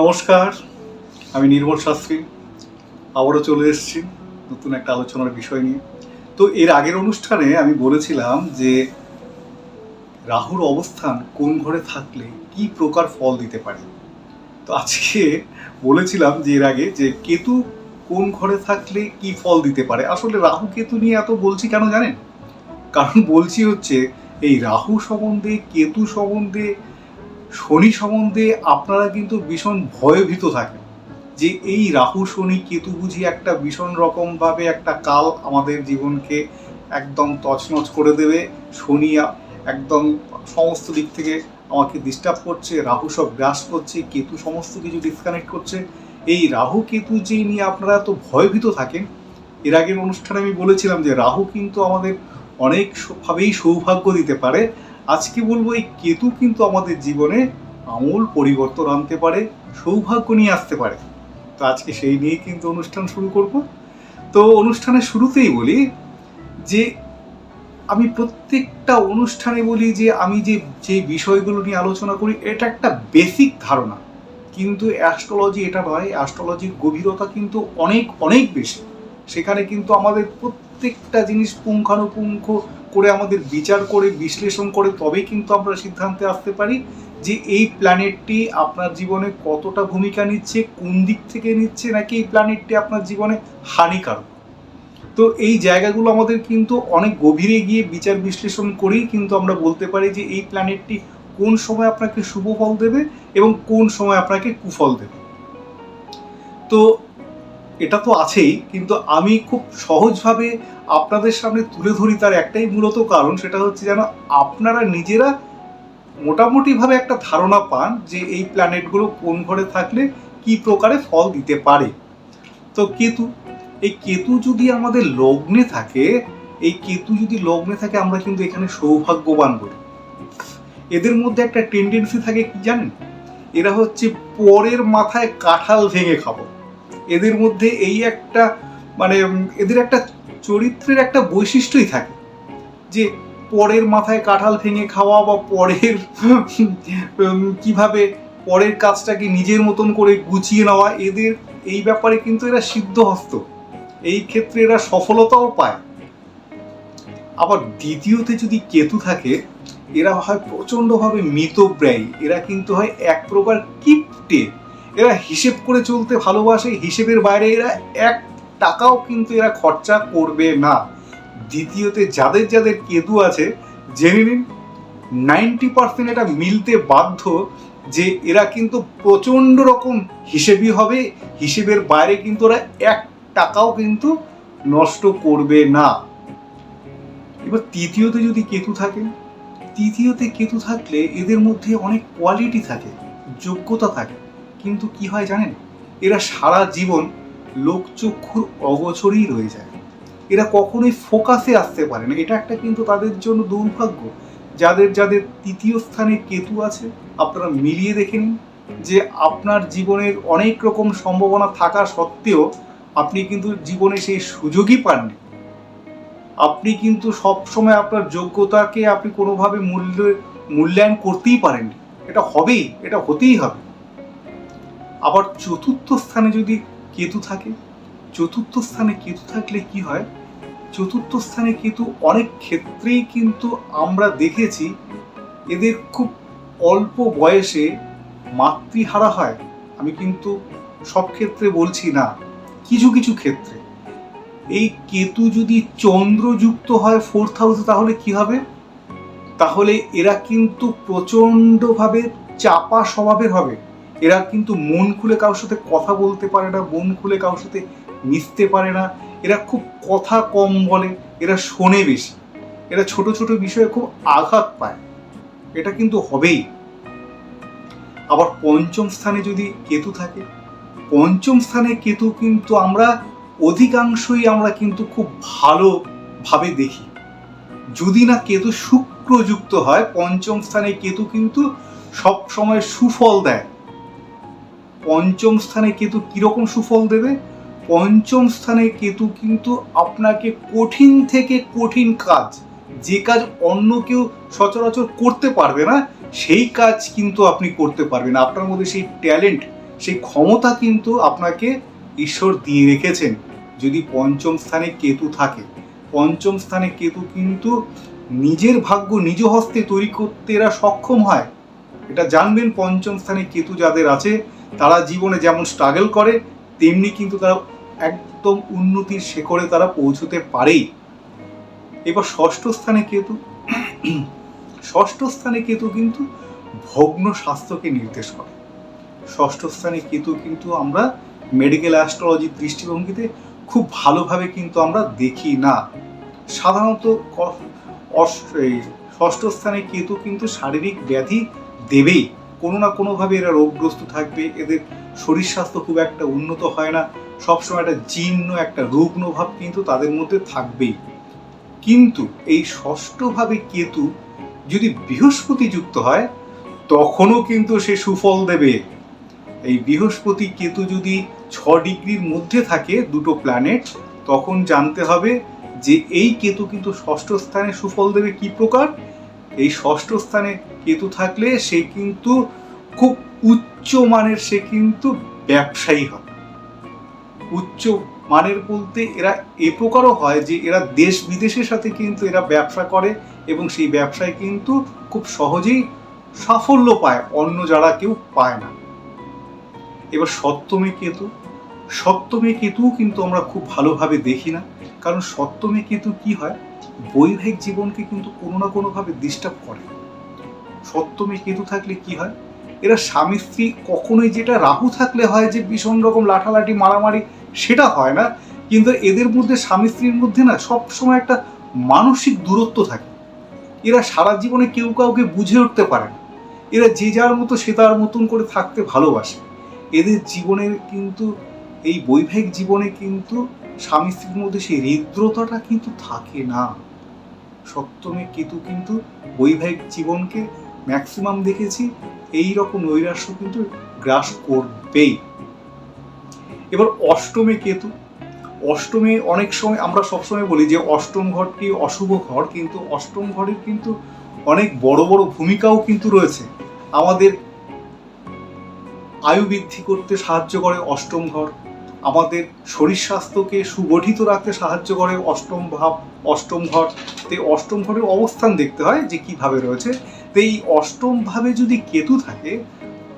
নমস্কার, আমি নির্মল শাস্ত্রী। আবারও চলে এসেছি নতুন একটা আলোচনার বিষয় নিয়ে। তো এর আগের অনুষ্ঠানে আমি বলেছিলাম যে, রাহুর অবস্থান কোন ঘরে থাকলে কি প্রকার ফল দিতে পারে? তো আজকে বলেছিলাম যে এর আগে যে, কেতু কোন ঘরে থাকলে কি ফল দিতে পারে? আসলে রাহু কেতু নিয়ে এত বলছি কেন জানেন? কারণ বলছি হচ্ছে, এই রাহু সম্বন্ধে, কেতু সম্বন্ধে শনি সম্বন্ধে আপনারা কিন্তু ভীষণ ভয়ভীত থাকেন যে এই রাহু, শনি, কেতু বুঝি একটা ভীষণ রকমভাবে একটা কাল আমাদের জীবনকে একদম তছনছ করে দেবে। শনি একদম সমস্ত দিক থেকে আমাকে ডিস্টার্ব করছে, রাহু সব গ্রাস করছে, কেতু সমস্ত কিছু ডিসকানেক্ট করছে। এই রাহু, কেতু যেই নিয়ে আপনারা এত ভয়ভীত থাকেন, এর আগের অনুষ্ঠানে আমি বলেছিলাম যে রাহু কিন্তু আমাদের অনেক স- ভাবেই সৌভাগ্য দিতে পারে। আজকে বলব এই কেতু কিন্তু আমাদের জীবনে আমূল পরিবর্তন আনতে পারে, সৌভাগ্য নিয়ে আসতে পারে। তো আজকে সেই নিয়েই কিন্তু অনুষ্ঠান শুরু করব। তো অনুষ্ঠানের শুরুতেই বলি যে আমি প্রত্যেকটা অনুষ্ঠানে বলি যে আমি যে যে বিষয়গুলো নিয়ে আলোচনা করি, এটা একটা বেসিক ধারণা। কিন্তু অ্যাস্ট্রোলজি এটা নয় অ্যাস্ট্রোলজির গভীরতা কিন্তু অনেক অনেক বেশি। সেখানে কিন্তু আমাদের প্রত্যেকটা জিনিস পুঙ্খানুপুঙ্খ করে আমাদের বিচার করে, বিশ্লেষণ করে, তবেই কিন্তু আমরা সিদ্ধান্তে আসতে পারি যে এই প্ল্যানেটটি আপনার জীবনে কতটা ভূমিকা নিচ্ছে, কোন দিক থেকে নিচ্ছে, নাকি এই প্ল্যানেটটি আপনার জীবনে হানিকারক। তো এই জায়গাগুলো আমাদের কিন্তু অনেক গভীরে গিয়ে বিচার বিশ্লেষণ করেই কিন্তু আমরা বলতে পারি যে এই প্ল্যানেটটি কোন সময় আপনাকে শুভ ফল দেবে এবং কোন সময় আপনাকে কুফল দেবে। তো এটা তো আছেই, কিন্তু আমি খুব সহজভাবে আপনাদের সামনে তুলে ধরি তার একটাই মূলত কারণ, সেটা হচ্ছে যেন আপনারা নিজেরা মোটামুটিভাবে একটা ধারণা পান যে এই প্ল্যানেটগুলো কোন ঘরে থাকলে কি প্রকারে ফল দিতে পারে। তো কেতু, এই কেতু যদি আমাদের লগ্নে থাকে, এই কেতু যদি লগ্নে থাকে, আমরা কিন্তু এখানে সৌভাগ্যবান বলি। এদের মধ্যে একটা টেন্ডেন্সি থাকে কি জানেন? এরা হচ্ছে পরের মাথায় কাঁঠাল ভেঙে খাব। এদের মধ্যে এই একটা মানে এদের একটা চরিত্রের একটা বৈশিষ্ট্যই থাকে। যে পরের মাথায় কাঁঠাল ভেঙে খাওয়া বা পরের কীভাবে পরের কাজটাকে নিজের মতন করে গুছিয়ে নেওয়া, এদের, এই ব্যাপারে কিন্তু এরা সিদ্ধহস্ত। এই ক্ষেত্রে এরা সফলতাও পায়। আবার দ্বিতীয়তে যদি কেতু থাকে, এরা হয় প্রচণ্ডভাবে মিতব্যয়ী। এরা কিন্তু হয় এক প্রকার কিপটে। এরা হিসেব করে চলতে ভালোবাসে, হিসেবের বাইরে এরা এক টাকাও কিন্তু এরা খরচা করবে না। দ্বিতীয়তে যাদের যাদের কেতু আছে, জেনে নিন, নাইনটি পার্সেন্ট এটা মিলতে বাধ্য যে এরা কিন্তু প্রচণ্ড রকম হিসেবই হবে, হিসেবের বাইরে কিন্তু ওরা এক টাকাও কিন্তু নষ্ট করবে না। এবার তৃতীয়তে যদি কেতু থাকে, তৃতীয়তে কেতু থাকলে এদের মধ্যে অনেক কোয়ালিটি থাকে, যোগ্যতা থাকে। কিন্তু কি হয় জানেন? এরা সারা জীবন লোকচক্ষুর অগোচরই রয়ে যায়। এরা কখনোই ফোকাসে আসতে পারে না। এটা একটা কিন্তু তাদের জন্য দুর্ভাগ্য। যাদের যাদের তৃতীয় স্থানে কেতু আছে, আপনারা মিলিয়ে দেখে নিন যে আপনার জীবনের অনেক রকম সম্ভাবনা থাকা সত্ত্বেও আপনি কিন্তু জীবনে সেই সুযোগই পাননি। আপনি কিন্তু সব সময় আপনার যোগ্যতাকে আপনি কোনোভাবে মূল্য, মূল্যায়ন করতেই পারেননি। এটা হবেই, এটা হতেই হবে। আবার চতুর্থ স্থানে যদি কেতু থাকে, চতুর্থ স্থানে কেতু থাকলে কি হয়? চতুর্থ স্থানে কেতু অনেক ক্ষেত্রেই কিন্তু আমরা দেখেছি এদের খুব অল্প বয়সে মাতৃহারা হয়। আমি কিন্তু সব ক্ষেত্রে বলছি না, কিছু কিছু ক্ষেত্রে। এই কেতু যদি চন্দ্রযুক্ত হয় ফোর্থ হাউসে তাহলে কি হবে? তাহলে এরা কিন্তু প্রচণ্ডভাবে চাপা স্বভাবের হবে। এরা কিন্তু মন খুলে কারোর সাথে কথা বলতে পারে না, মন খুলে কারোর সাথে মিশতে পারে না। এরা খুব কথা কম বলে, এরা শোনে বেশি। এরা ছোট ছোট বিষয়ে খুব আঘাত পায়। এটা কিন্তু হবেই। আবার পঞ্চম স্থানে যদি কেতু থাকে, পঞ্চম স্থানে কেতু কিন্তু আমরা অধিকাংশই আমরা কিন্তু খুব ভালোভাবে দেখি। যদি না কেতু শুক্রযুক্ত হয়, পঞ্চম স্থানে কেতু কিন্তু সব সময় সুফল দেয়। পঞ্চম স্থানে কেতু কীরকম সুফল দেবে? পঞ্চম স্থানে কেতু কিন্তু আপনাকে কঠিন থেকে কঠিন কাজ, যে কাজ অন্য কেউ সচরাচর করতে পারবে না, সেই কাজ কিন্তু আপনি করতে পারবেন। আপনার মধ্যে সেই ট্যালেন্ট সেই ক্ষমতা কিন্তু আপনাকে ঈশ্বর দিয়ে রেখেছেন। যদি পঞ্চম স্থানে কেতু থাকে, পঞ্চম স্থানে কেতু কিন্তু নিজের ভাগ্য নিজ হস্তে তৈরি করতে এরা সক্ষম হয়। এটা জানবেন পঞ্চম স্থানে কেতু যাদের আছে। তারা জীবনে যেমন স্ট্রাগল করে, তেমনি কিন্তু তারা একদম উন্নতির শেখরে তারা পৌঁছতে পারেই। এবার ষষ্ঠ স্থানে কেতু, ষষ্ঠ স্থানে কেতু কিন্তু ভগ্ন স্বাস্থ্যকে নির্দেশ করে। ষষ্ঠ স্থানে কেতু কিন্তু আমরা মেডিকেল অ্যাস্ট্রোলজির দৃষ্টিভঙ্গিতে খুব ভালোভাবে কিন্তু আমরা দেখি না। সাধারণত ষষ্ঠ স্থানে কেতু কিন্তু শারীরিক ব্যাধি দেবেই। কোনো না কোনোভাবে এরা রোগগ্রস্ত থাকবে, এদের শরীর স্বাস্থ্য খুব একটা উন্নত হয় না। সবসময় একটা জীর্ণ, একটা রুগ্ন ভাব কিন্তু তাদের মধ্যে থাকবেই। কিন্তু এই ষষ্ঠভাবে কেতু যদি বৃহস্পতি যুক্ত হয়, তখনও কিন্তু সে সুফল দেবে। এই বৃহস্পতি কেতু যদি ছ ডিগ্রির মধ্যে থাকে দুটো প্ল্যানেট তখন জানতে হবে যে এই কেতু কিন্তু ষষ্ঠ স্থানে সুফল দেবে কি প্রকার? এই ষষ্ঠ স্থানে কেতু থাকলে সে কিন্তু খুব উচ্চ মানের, সে কিন্তু ব্যবসায়ী হবে। উচ্চ মানের বলতে এরা এ প্রকারও হয় যে এরা দেশ বিদেশের সাথে কিন্তু এরা ব্যবসা করে এবং সেই ব্যবসায় কিন্তু খুব সহজেই সাফল্য পায়, অন্য যারা কেউ পায় না। এবার সপ্তমী কেতু। সপ্তমী কেতুও কিন্তু আমরা খুব ভালোভাবে দেখি না, কারণ সপ্তমী কেতু কি হয়? বৈবাহিক জীবনকে কিন্তু কোনো না কোনোভাবে ডিস্টার্ব করে। সপ্তমী কেতু থাকলে কি হয়? এরা স্বামী স্ত্রী কখনোই যেটা রাহু থাকলে হয় যে ভীষণ রকম লাঠালাঠি, মারামারি, সেটা হয় না। কিন্তু এদের মধ্যে, স্বামী স্ত্রীর মধ্যে না সব সময় একটা মানসিক দূরত্ব থাকে। এরা সারা জীবনে কেউ কাউকে বুঝে উঠতে পারে না। এরা যে যার মতো, সে তার মতন করে থাকতে ভালোবাসে। এদের জীবনের কিন্তু, এই বৈবাহিক জীবনে কিন্তু স্বামী স্ত্রীর মধ্যে সেই হৃদ্রতাটা কিন্তু থাকে না। সপ্তমী কেতু কিন্তু বৈবাহিক জীবনকে ম্যাক্সিমাম দেখেছি এই রকম নৈরাশ্য কিন্তু গ্রাস করবেই। এবার অষ্টমে কেতু। অষ্টমে অনেক সময় আমরা সবসময় বলি যে অষ্টম ঘরটি অশুভ ঘর কিন্তু অষ্টম ঘরের কিন্তু অনেক বড় বড় ভূমিকাও কিন্তু রয়েছে। আমাদের আয়ু বৃদ্ধি করতে সাহায্য করে অষ্টম ঘর আমাদের শরীর স্বাস্থ্যকে সুগঠিত রাখতে সাহায্য করে অষ্টম ভাব, অষ্টম ঘর তো অষ্টম ঘরের অবস্থান দেখতে হয় যে কীভাবে রয়েছে। এই অষ্টম ভাবে যদি কেতু থাকে,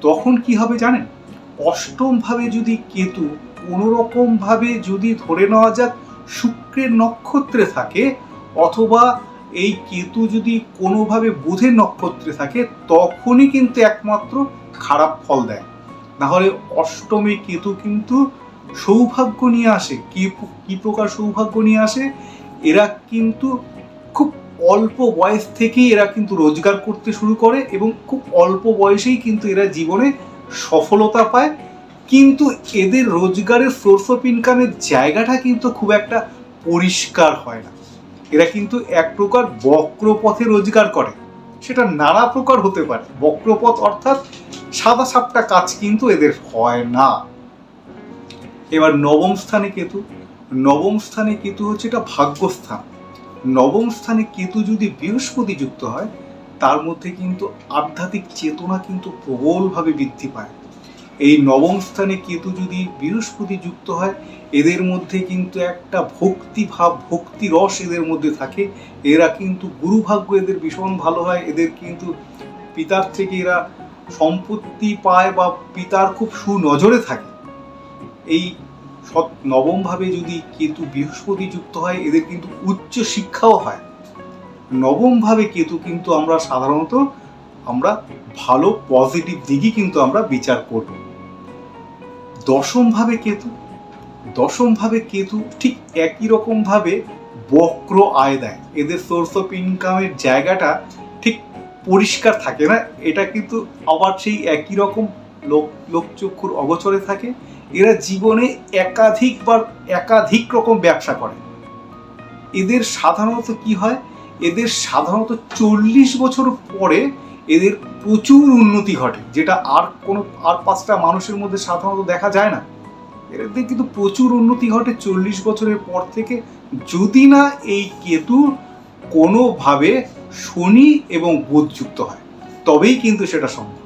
তখন কি হবে জানেন? অষ্টম ভাবে যদি কেতু কোনো রকম ভাবে যদি ধরে নেওয়া যাক শুক্রের নক্ষত্রে থাকে, অথবা এই কেতু যদি কোনোভাবে বুধের নক্ষত্রে থাকে, তখনই কিন্তু একমাত্র খারাপ ফল দেয়। না হলে অষ্টমী কেতু কিন্তু সৌভাগ্য নিয়ে আসে। কি কি প্রকার সৌভাগ্য নিয়ে আসে? এরা কিন্তু খুব অল্প বয়স থেকেই এরা কিন্তু রোজগার করতে শুরু করে এবং খুব অল্প বয়সেই কিন্তু এরা জীবনে সফলতা পায়। কিন্তু এদের রোজগারের সোর্স অফ ইনকামের জায়গাটা কিন্তু খুব একটা পরিষ্কার হয় না। এরা কিন্তু এক প্রকার বক্রপথে রোজগার করে। সেটা নানা প্রকার হতে পারে। বক্রপথ অর্থাৎ সাদা সাপটা কাজ কিন্তু এদের হয় না। এবার নবম স্থানে কেতু। নবম স্থানে কেতু হচ্ছে এটা ভাগ্যস্থান। নবম স্থানে কেতু যদি বৃহস্পতি যুক্ত হয়, তার মধ্যে কিন্তু আধ্যাত্মিক চেতনা কিন্তু প্রবলভাবে বৃদ্ধি পায়। এই নবম স্থানে কেতু যদি বৃহস্পতি যুক্ত হয়, এদের মধ্যে কিন্তু একটা ভক্তি ভাব, ভক্তি রস এদের মধ্যে থাকে। এরা কিন্তু গুরুভাগ্য এদের ভীষণ ভালো হয়। এদের কিন্তু পিতার থেকে এরা সম্পত্তি পায় বা পিতার খুব সুনজরে থাকে। এই সৎ নবমভাবে যদি কেতু বৃহস্পতি যুক্ত হয়, এদের কিন্তু উচ্চ শিক্ষাও হয়। নবমভাবে কেতু কিন্তু আমরা সাধারণত আমরা ভালো পজিটিভ দিকই কিন্তু আমরা বিচার করব। দশমভাবে কেতু দশমভাবে কেতু ঠিক একই রকমভাবে বক্র আয় দেয়। এদের সোর্স অফ ইনকামের জায়গাটা ঠিক পরিষ্কার থাকে না। এটা কিন্তু আবার সেই একই রকম লোক, লোকচক্ষুর অগোচরে থাকে। এরা জীবনে একাধিকবার একাধিক রকম ব্যবসা করে। এদের সাধারণত কি হয়? এদের সাধারণত চল্লিশ বছর পরে এদের প্রচুর উন্নতি ঘটে, যেটা আর কোনো, আর পাঁচটা মানুষের মধ্যে সাধারণত দেখা যায় না। এদের কিন্তু প্রচুর উন্নতি ঘটে চল্লিশ বছরের পর থেকে। যদি না এই কেতু কোনোভাবে শনি এবং বুধ যুক্ত হয়, তবেই কিন্তু সেটা সম্ভব।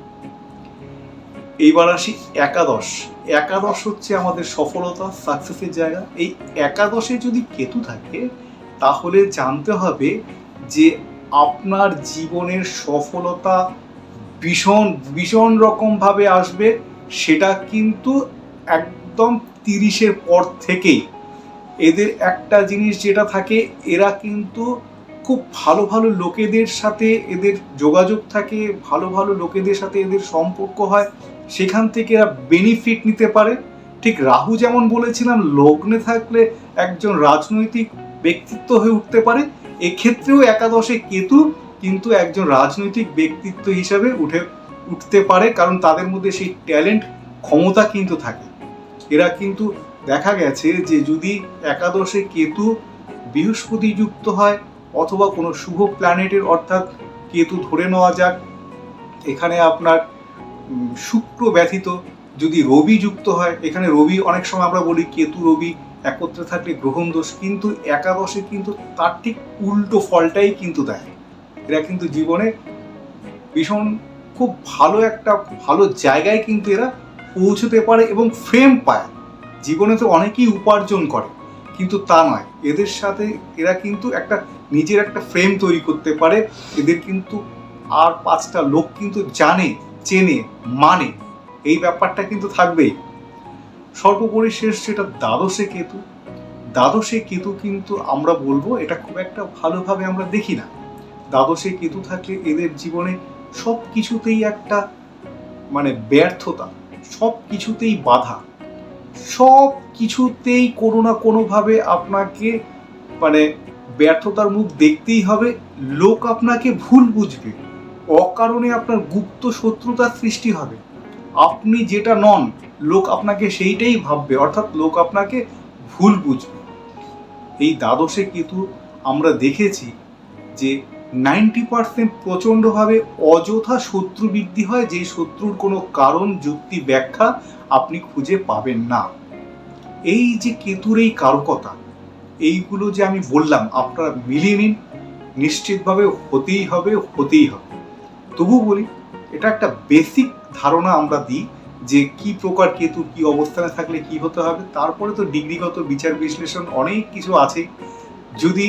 এইবার আসি একাদশ। একাদশ হচ্ছে আমাদের সফলতা সাকসেসের জায়গা। এই একাদশে যদি কেতু থাকে, তাহলে জানতে হবে যে আপনার জীবনের সফলতা ভীষণ ভীষণ রকমভাবে আসবে। সেটা কিন্তু একদম তিরিশের পর থেকেই। এদের একটা জিনিস যেটা থাকে, এরা কিন্তু খুব ভালো ভালো লোকেদের সাথে এদের যোগাযোগ থাকে, ভালো ভালো লোকেদের সাথে এদের সম্পর্ক হয়। সেখান থেকে এরা বেনিফিট নিতে পারে। ঠিক রাহু যেমন বলেছিলাম, লগ্নে থাকলে একজন রাজনৈতিক ব্যক্তিত্ব হয়ে উঠতে পারে। এক্ষেত্রেও একাদশে কেতু কিন্তু একজন রাজনৈতিক ব্যক্তিত্ব হিসাবে উঠে, উঠতে পারে, কারণ তাদের মধ্যে সেই ট্যালেন্ট ক্ষমতা কিন্তু থাকে। এরা কিন্তু দেখা গেছে যে যদি একাদশে কেতু বৃহস্পতি যুক্ত হয় অথবা কোনো শুভ প্ল্যানেটের অর্থাৎ কেতু ধরে নেওয়া যাক, এখানে আপনার শুক্র ব্যথিত, যদি রবি যুক্ত হয়, এখানে রবি অনেক সময় আমরা বলি কেতু রবি, একত্রে থাকলে গ্রহণ দোষ, কিন্তু একাদশে কিন্তু তার ঠিক উল্টো ফলটাই কিন্তু দেয়। এরা কিন্তু জীবনে ভীষণ খুব ভালো একটা, ভালো জায়গায় কিন্তু এরা পৌঁছতে পারে এবং ফ্রেম পায়। জীবনে তো অনেকেই উপার্জন করে, কিন্তু তা নয়। এদের সাথে এরা কিন্তু একটা নিজের একটা ফ্রেম তৈরি করতে পারে। এদের কিন্তু আর পাঁচটা লোক কিন্তু জানে চেনে মানে এই ব্যাপারটা কিন্তু থাকবেই। সর্বোপরি শেষ যেটা দ্বাদশে কেতু। দ্বাদশে কেতু কিন্তু আমরা বলব এটা খুব একটা ভালোভাবে আমরা দেখি না। দ্বাদশে কেতু থাকলে এদের জীবনে সব কিছুতেই একটা মানে ব্যর্থতা সব কিছুতেই বাধা সব কিছুতেই কোনো না কোনোভাবে আপনাকে মানে ব্যর্থতার মুখ দেখতেই হবে, লোক আপনাকে ভুল বুঝবে। অকারণে আপনার গুপ্ত শত্রুতার সৃষ্টি হবে। আপনি যেটা নন, লোক আপনাকে সেইটাই ভাববে, অর্থাৎ লোক আপনাকে ভুল বুঝবে। এই দ্বাদশে কেতু আমরা দেখেছি যে নাইনটি পার্সেন্ট প্রচণ্ডভাবে অযথা শত্রু বৃদ্ধি হয়, যে শত্রুর কোনো কারণ, যুক্তি, ব্যাখ্যা আপনি খুঁজে পাবেন না। এই যে কেতুর এই কারকতা, এইগুলো যে আমি বললাম, আপনারা মিলিয়ে নিন, নিশ্চিতভাবে হতেই হবে হতেই হবে। তবু বলি, এটা একটা বেসিক ধারণা আমরা দিই যে কি প্রকার কেতু কি অবস্থানে থাকলে কি হতে হবে। তারপরে তো ডিগ্রিগত বিচার বিশ্লেষণ অনেক কিছু আছে। যদি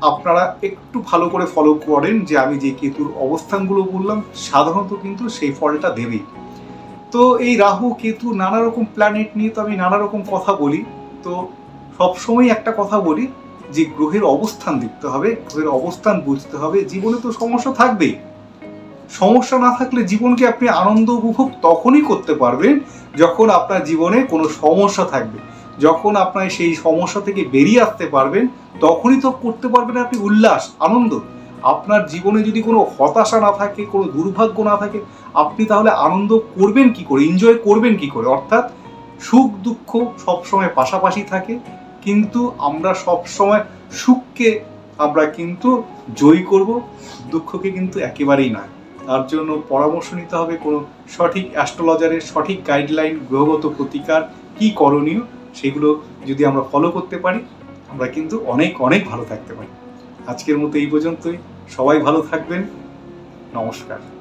আপনারা একটু ভালো করে ফলো করেন যে আমি যে কেতুর অবস্থানগুলো বললাম, সাধারণত কিন্তু সেই ফলটা দেবেই। তো এই রাহু, কেতু নানা রকম প্ল্যানেট নিয়ে তো আমি নানা রকম কথা বলি। তো সবসময় একটা কথা বলি যে গ্রহের অবস্থান দেখতে হবে, গ্রহের অবস্থান বুঝতে হবে। জীবনে তো সমস্যা থাকবেই। সমস্যা না থাকলে জীবনকে আপনি আনন্দ উপভোগ তখনই করতে পারবেন যখন আপনার জীবনে কোনো সমস্যা থাকবে। যখন আপনার সেই সমস্যা থেকে বেরিয়ে আসতে পারবেন, তখনই তো করতে পারবেন আপনি উল্লাস, আনন্দ। আপনার জীবনে যদি কোনো হতাশা না থাকে, কোনো দুর্ভাগ্য না থাকে, আপনি তাহলে আনন্দ করবেন কি করে এনজয় করবেন কি করে? অর্থাৎ সুখ, দুঃখ সবসময় পাশাপাশি থাকে, কিন্তু আমরা সবসময় সুখকে আমরা কিন্তু জয়ী করব, দুঃখকে কিন্তু একেবারেই নয়। তার জন্য পরামর্শ নিতে হবে কোনো সঠিক অ্যাস্ট্রোলজারের সঠিক গাইডলাইন গ্রহগত প্রতিকার কি করণীয় সেগুলো যদি আমরা ফলো করতে পারি, আমরা কিন্তু অনেক অনেক ভালো থাকতে পারি। আজকের মতো এই পর্যন্তই। সবাই ভালো থাকবেন। নমস্কার।